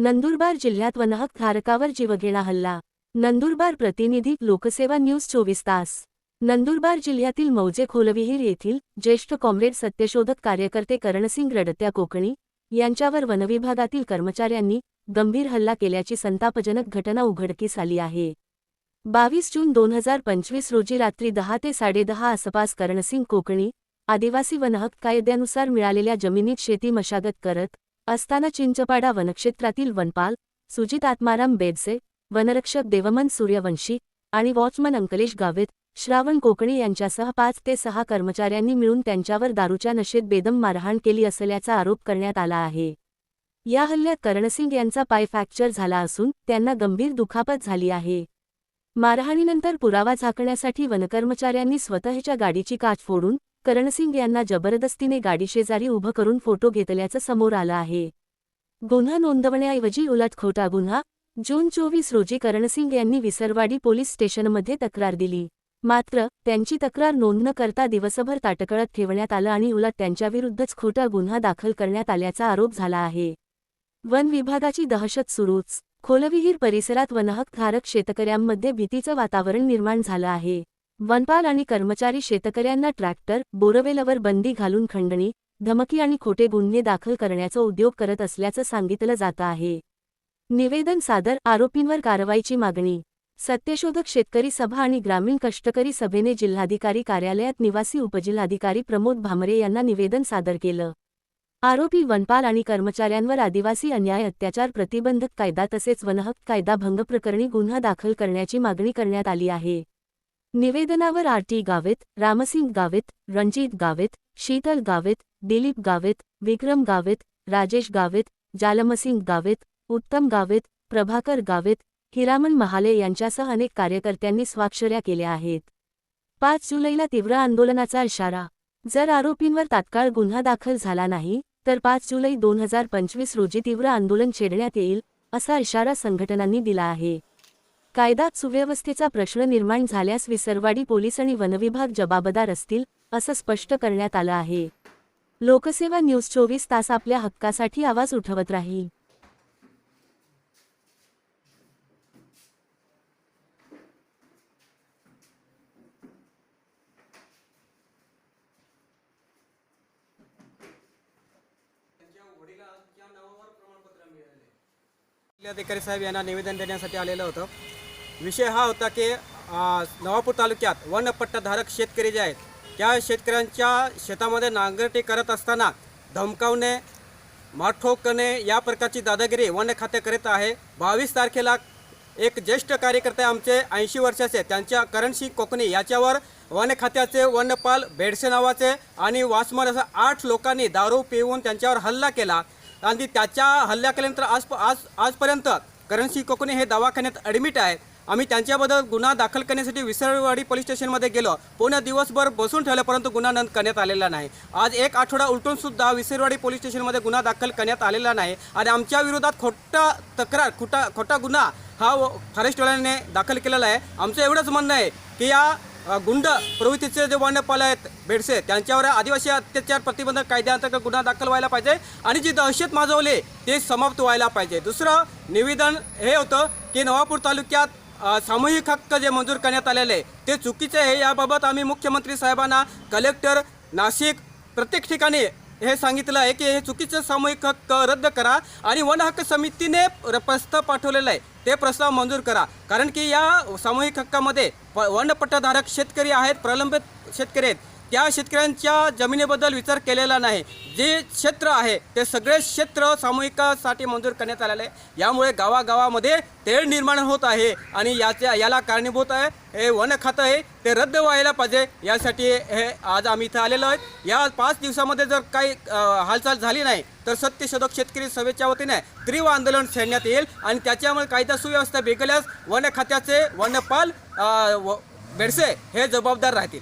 नंदुरबार जिल्ह्यात वनहक धारकावर जीवघेणा हल्ला. नंदुरबार प्रतिनिधी लोकसेवा न्यूज चोवीस तास. नंदुरबार जिल्ह्यातील मौजे खोलविहीर येथील ज्येष्ठ कॉम्रेड सत्यशोधक कार्यकर्ते करणसिंग रडत्या कोकणी यांच्यावर वनविभागातील कर्मचाऱ्यांनी गंभीर हल्ला केल्याची संतापजनक घटना उघडकीस आली आहे. बावीस जून दोन हजार पंचवीस रोजी रात्री दहा ते साडेदहा आसपास करणसिंग कोकणी आदिवासी वनहक कायद्यानुसार मिळालेल्या जमिनीत शेती मशागत करत असताना चिंचपाडा वनक्षेत्रातील वनपाल सुजित आत्माराम बेदसे वनरक्षक देवमन सूर्यवंशी आणि वॉचमन अंकलेश गावित श्रावण कोकणी यांच्यासह पाच ते सहा कर्मचाऱ्यांनी मिळून त्यांच्यावर दारूच्या नशेत बेदम मारहाण केली असल्याचा आरोप करण्यात आला आहे. या हल्ल्यात करणसिंग यांचा पाय फ्रॅक्चर झाला असून त्यांना गंभीर दुखापत झाली आहे. मारहाणीनंतर पुरावा झाकण्यासाठी वनकर्मचाऱ्यांनी स्वतःच्या गाडीची काच फोडून करणसिंग यांना जबरदस्तीने गाडीशेजारी उभं करून फोटो घेतल्याचं समोर आलं आहे. गुन्हा नोंदवण्याऐवजी उलटखोटा गुन्हा. जून चोवीस रोजी करणसिंग यांनी विसरवाडी पोलीस स्टेशनमध्ये तक्रार दिली. मात्र त्यांची तक्रार नोंद न करता दिवसभर ताटकळत ठेवण्यात आलं आणि उलट त्यांच्याविरुद्धच खोटा गुन्हा दाखल करण्यात आल्याचा आरोप झाला आहे. वन विभागाची दहशत सुरूच. खोलविहीर परिसरात वनहक धारक शेतकऱ्यांमध्ये भीतीचं वातावरण निर्माण झालं आहे. वनपाल आणि कर्मचारी शेतकऱ्यांना ट्रॅक्टर बोरवेलवर बंदी घालून खंडणी धमकी आणि खोटे गुन्हे दाखल करण्याचा उद्योग करत असल्याचं सांगितलं जातं आहे. निवेदन सादर आरोपींवर कारवाईची मागणी. सत्यशोधक शेतकरी सभा आणि ग्रामीण कष्टकरी सभेने जिल्हाधिकारी कार्यालयात निवासी उपजिल्हाधिकारी प्रमोद भामरे यांना निवेदन सादर केलं. आरोपी वनपाल आणि कर्मचाऱ्यांवर आदिवासी अन्याय अत्याचार प्रतिबंधक कायदा तसेच वनहक्क कायदा भंग प्रकरणी गुन्हा दाखल करण्याची मागणी करण्यात आली आहे. निवेदनावर आरटी गावित रामसिंग गावित रणजित गावित शीतल गावित दिलीप गावित विक्रम गावित राजेश गावित जालमसिंग गावित उत्तम गावित प्रभाकर गावित हिरामन महाले यांच्यासह अनेक कार्यकर्त्यांनी स्वाक्षऱ्या केल्या आहेत. पाच जुलैला तीव्र आंदोलनाचा इशारा. जर आरोपींवर तात्काळ गुन्हा दाखल झाला नाही तर पाच जुलै दोन हजार पंचवीस रोजी तीव्र आंदोलन छेडण्यात येईल असा इशारा संघटनांनी दिला आहे. कायदा सुव्यवस्थेचा प्रश्न निर्माण झाल्यास विसरवाडी पोलीस आणि वनविभाग जबाबदार असतील असं स्पष्ट करण्यात आलं आहे. लोकसेवा न्यूज चोवीस तास आपल्या हक्कासाठी आवाज उठवत राहील. जिल्हाधिकारी साहेब यांना निवेदन देण्यासाठी आलेलं होतं. विषय हा होता की नवापूर तालुक्यात वनपट्टाधारक शेतकरी जे आहेत त्या शेतकऱ्यांच्या शेतामध्ये नांगरटी करत असताना धमकावणे माठोकणे या प्रकारची दादागिरी वन खाते करीत आहे. बावीस तारखेला एक ज्येष्ठ कार्यकर्ते आमचे ऐंशी वर्षाचे त्यांच्या करणसिंग कोकणी याच्यावर वन खात्याचे वनपाल बेडसे नावाचे आणि वासमन असं आठ लोकांनी दारू पिऊन त्यांच्यावर हल्ला केला. आणि त्याच्या हल्ला केल्यानंतर आज आज आजपर्यंत करणसिंग कोकणी हे दवाखान्यात ॲडमिट आहे. आम्ही त्यांच्याबद्दल गुन्हा दाखल करण्यासाठी विसरवाडी पोलीस स्टेशनमध्ये गेलो. पूर्ण दिवसभर बसून ठेवलं परंतु गुन्हा नोंद करण्यात आलेला नाही. आज एक आठवडा उलटून सुद्धा विसरवाडी पोलीस स्टेशनमध्ये गुन्हा दाखल करण्यात आलेला नाही. आणि आमच्या विरोधात खोटा तक्रार खोटा खोटा गुन्हा हा फॉरेस्टवाल्याने दाखल केलेला आहे. आमचं एवढंच म्हणणं आहे की या गुंड प्रवृत्तीचे जे वनपाल आहेत बेडसे त्यांच्यावर आदिवासी अत्याचार प्रतिबंधक कायद्याअंतर्गत गुन्हा दाखल व्हायला पाहिजे आणि जी दहशत माजवली ते समाप्त व्हायला पाहिजे. दुसरं निवेदन हे होतं की नवापूर तालुक्यात सामूहिक हक्क जे मंजूर करण्यात आलेले आहे, ते चुकीचे आहे. याबाबत आम्ही मुख्यमंत्री साहेबांना कलेक्टर नाशिक प्रत्येक ठिकाणी हे सांगितलं आहे की हे चुकीचं सामूहिक हक्क रद्द करा आणि वन हक्क समितीने प्रस्ताव पाठवलेला आहे. ते प्रस्ताव मंजूर करा. कारण की या सामूहिक हक्कामध्ये प वनपट्टाधारक शेतकरी आहेत प्रलंबित शेतकरी आहेत. त्या शेतकऱ्यांच्या जमिनीबद्दल विचार केलेला नाही. जे क्षेत्र आहे ते सगळे क्षेत्र सामूहिकासाठी मंजूर करण्यात आलेले आहे. यामुळे गावागावामध्ये तेढ निर्माण होत आहे आणि याच्या याला कारणीभूत आहे. हे वन खातं आहे ते रद्द व्हायला पाहिजे. यासाठी हे आज आम्ही इथं आलेलो आहेत. या पाच दिवसामध्ये जर काही हालचाल झाली नाही तर सत्यशोधक शेतकरी सभेच्या वतीने तीव्र आंदोलन छेडण्यात येईल आणि त्याच्यामुळे कायदा सुव्यवस्था बिघडल्यास वन खात्याचे वनपाल व- बेडसे हे जबाबदार राहतील.